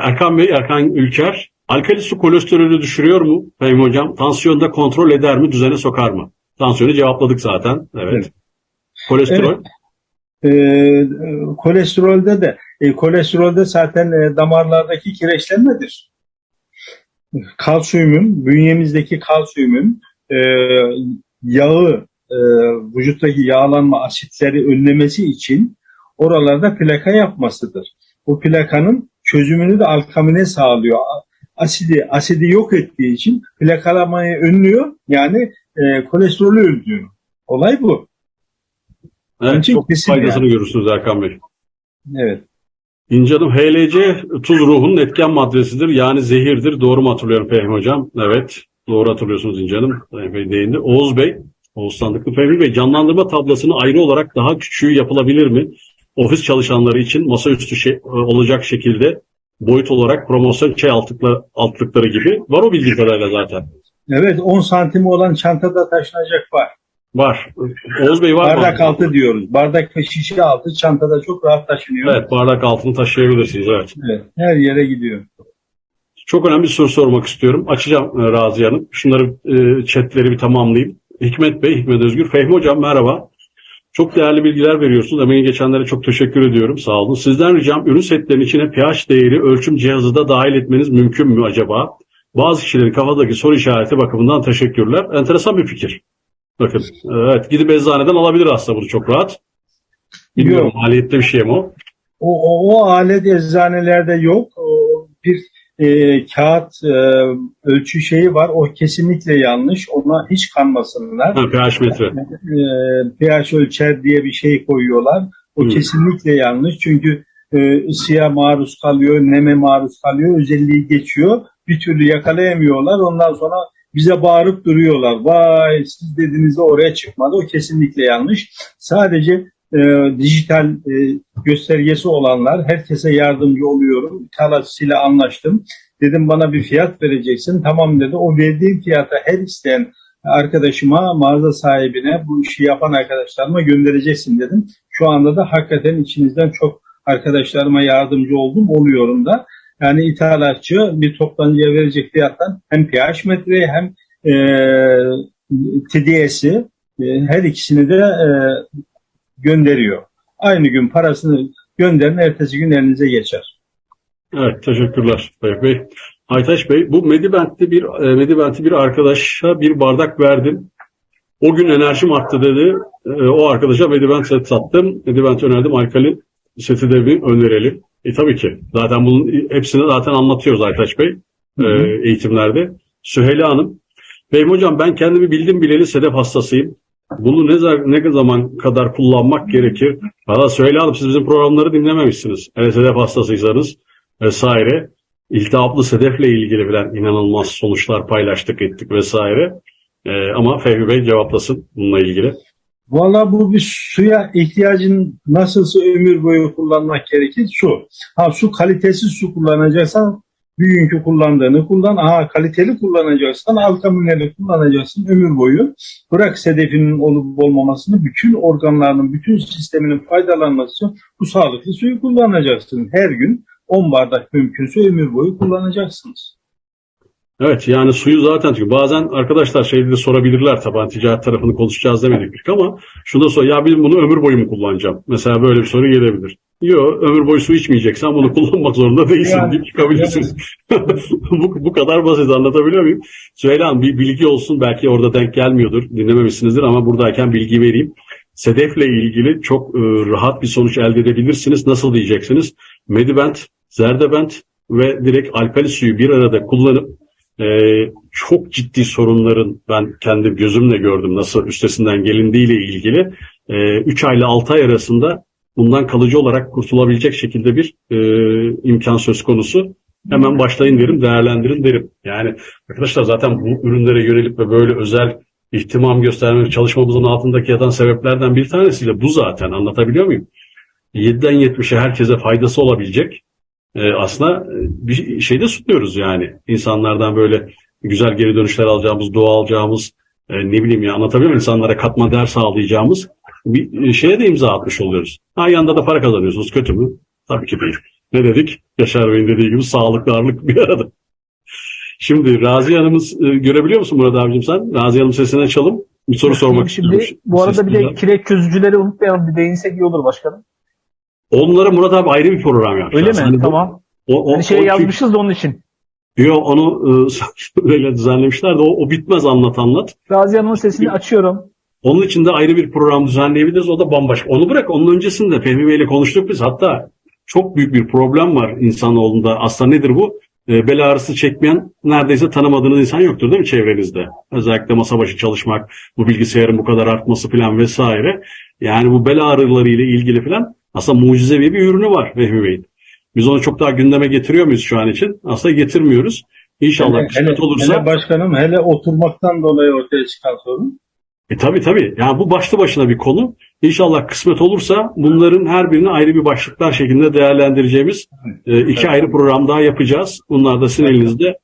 Erkan Bey, Erkan Ülker, alkali su kolesterolü düşürüyor mu? Fehmi Hocam, tansiyonda kontrol eder mi, düzene sokar mı? Tansiyonu cevapladık zaten. Evet. Evet. Kolesterol, Ee, kolesterolde de e, kolesterolde zaten e, damarlardaki kireçlenmedir. Kalsiyumun, bünyemizdeki kalsiyumun e, yağı, e, vücuttaki yağlanma asitleri önlemesi için oralarda plaka yapmasıdır. Bu plakanın çözümünü de alkamine sağlıyor. Asidi, asidi yok ettiği için plakalamayı önlüyor. Yani e, kolesterolü öldürüyor. Olay bu. Onun evet, için çok faydasını görürsünüz Erkan Bey. Evet. İnce Hanım, HLC tuz ruhunun etken maddesidir. Yani zehirdir. Doğru mu hatırlıyorum Fehmi Hocam? Evet. Doğru hatırlıyorsunuz İnce Hanım. Fehmi Bey değindi. Oğuz Bey, Oğuz Sandıklı Fehmi Bey, canlandırma tablasını ayrı olarak daha küçüğü yapılabilir mi? Ofis çalışanları için masaüstü şey, olacak şekilde boyut olarak promosyon şey altlıkla, altlıkları gibi. Var o bildiğim kadarıyla zaten. Evet 10 santimi olan çantada taşınacak var. Var. Oğuz Bey var mı? Bardak altı diyoruz. Bardak ve şişe altı çantada çok rahat taşınıyor. Evet, bardak altını taşıyabilirsiniz. Evet. Evet, Her yere gidiyor. Çok önemli bir soru sormak istiyorum. Açacağım e, Raziye Hanım. Şunları e, chatleri bir tamamlayayım. Hikmet Bey, Hikmet Özgür. Fehmi Hocam merhaba. Çok değerli bilgiler veriyorsunuz. Emeği geçenlere çok teşekkür ediyorum. Sağ olun. Sizden ricam ürün setlerinin içine pH değeri ölçüm cihazı da dahil etmeniz mümkün mü acaba? Bazı kişilerin kafadaki soru işareti bakımından teşekkürler. Enteresan bir fikir. Bakın, evet gidip eczaneden alabilir aslında bunu çok rahat. Bilmiyorum Yok. maliyetli bir şey mi o? O, o, o alet eczanelerde yok. O, bir e, kağıt e, ölçü şeyi var. O kesinlikle yanlış. Ona hiç kanmasınlar. Ha, pH metre. e, pH ölçer diye bir şey koyuyorlar. O Hı. kesinlikle yanlış. Çünkü e, ısıya maruz kalıyor, neme maruz kalıyor, özelliği geçiyor. Bir türlü yakalayamıyorlar. Ondan sonra bize bağırıp duruyorlar. Vay siz dediğinizde oraya çıkmadı. O kesinlikle yanlış. Sadece e, dijital e, göstergesi olanlar herkese yardımcı oluyorum. İthalatçısıyla anlaştım. Dedim bana bir fiyat vereceksin. Tamam dedi. O verdiğim fiyata her isteyen arkadaşıma, mağaza sahibine, bu işi yapan arkadaşlarıma göndereceksin dedim. Şu anda da hakikaten içinizden çok arkadaşlarıma yardımcı oldum, oluyorum da. Yani ithalatçı bir toptancıya verecek fiyattan hem pH metreyi hem e, TDS'i e, her ikisini de e, gönderiyor. Aynı gün parasını gönderin, ertesi gün elinize geçer. Evet, teşekkürler Bey. Bey. Aytaş Bey, bu Medibent'te bir e, Medibent'i bir arkadaşa bir bardak verdim. O gün enerjim arttı dedi. E, o arkadaşa Medibent set sattım. Medibent önerdim. Alkali seti de bir önerelim. E tabii ki. Zaten bunun hepsini zaten anlatıyoruz Aytaç Bey e, Hı hı. eğitimlerde. Süheyla Hanım. Beyim hocam ben kendimi bildim bileli sedef hastasıyım. Bunu ne, ne zaman kadar kullanmak gerekir? Valla Süheyla Hanım siz bizim programları dinlememişsiniz. Eğer sedef hastasıysanız vesaire. İltihaplı sedefle ilgili bilen inanılmaz sonuçlar paylaştık ettik vesaire. Ee, ama Fehmi Bey cevaplasın bununla ilgili. Valla bu bir suya ihtiyacın nasılsa ömür boyu kullanmak gerekir. Su. Ha su kalitesiz su kullanacaksan bugünkü kullandığını kullan. Aha kaliteli kullanacaksan alkamineli kullanacaksın ömür boyu. Bırak sedefinin olup olmamasını bütün organlarının, bütün sisteminin faydalanması bu sağlıklı suyu kullanacaksın. Her gün 10 bardak mümkünse ömür boyu kullanacaksınız. Evet yani suyu zaten çünkü bazen arkadaşlar şeyde de sorabilirler tabii hani ticaret tarafını konuşacağız demedik ama şunu da sor ya biz bunu ömür boyu mu kullanacağım? Mesela böyle bir soru gelebilir. Yok ömür boyu su içmeyeceksen bunu kullanmak zorunda değilsin Yani, deyip çıkabilirsiniz. bu, bu kadar basit anlatabiliyor muyum? Süheyla Hanım bir bilgi olsun belki orada denk gelmiyordur dinlememişsinizdir ama buradayken bilgi vereyim. Sedefle ilgili çok e, rahat bir sonuç elde edebilirsiniz. Nasıl diyeceksiniz? Medibent, Zerdebent ve direkt alkali suyu bir arada kullanıp e, çok ciddi sorunların ben kendi gözümle gördüm nasıl üstesinden gelindiğiyle ilgili 3 ay ile 6 ay arasında bundan kalıcı olarak kurtulabilecek şekilde bir e, imkan söz konusu. Hemen başlayın derim, değerlendirin derim. Yani arkadaşlar zaten bu ürünlere yönelip ve böyle özel ihtimam gösterme çalışmamızın altındaki yatan sebeplerden bir tanesiyle bu zaten anlatabiliyor muyum? 7'den 70'e herkese faydası olabilecek e, aslında e, bir şey de sunuyoruz yani. İnsanlardan böyle güzel geri dönüşler alacağımız, dua alacağımız, e, ne bileyim ya anlatabiliyor muyum? İnsanlara katma değer sağlayacağımız bir e, şeye de imza atmış oluyoruz. Ha yanında da para kazanıyorsunuz. Kötü mü? Tabii ki değil. ne dedik? Yaşar Bey'in dediği gibi sağlıklı ağırlık bir arada. Şimdi Raziye Hanım'ız e, görebiliyor musun Murat abicim sen? Raziye Hanım sesini açalım. Bir soru sormak Şimdi istiyorum. bu arada bir de kireç çözücüleri unutmayalım bir değinsek iyi olur başkanım. Onlara Murat abi ayrı bir program yapacağız. Öyle mi? Hani tamam. O, o, Hani şey o- yazmışız da onun için. Yo, onu e, böyle düzenlemişler de o, o bitmez anlat anlat. Razi Hanım'ın sesini açıyorum. Onun için de ayrı bir program düzenleyebiliriz. O da bambaşka. Onu bırak. Onun öncesinde Fehmi Bey'le konuştuk biz. Hatta çok büyük bir problem var insanoğlunda. Aslında nedir bu? E, bel ağrısı çekmeyen neredeyse tanımadığınız insan yoktur değil mi çevrenizde? Özellikle masa başı çalışmak, bu bilgisayarın bu kadar artması falan vesaire. Yani bu bel ağrıları ile ilgili falan aslında mucizevi bir ürünü var Fehmi Bey'in. Biz onu çok daha gündeme getiriyor muyuz şu an için? Aslında getirmiyoruz. İnşallah hele, kısmet hele, olursa. hele başkanım hele oturmaktan dolayı ortaya çıkan sorun. E tabii tabii. Yani bu başlı başına bir konu. İnşallah kısmet olursa bunların her birini ayrı bir başlıklar şeklinde değerlendireceğimiz e, iki ayrı program daha yapacağız. Bunlar da sizin elinizde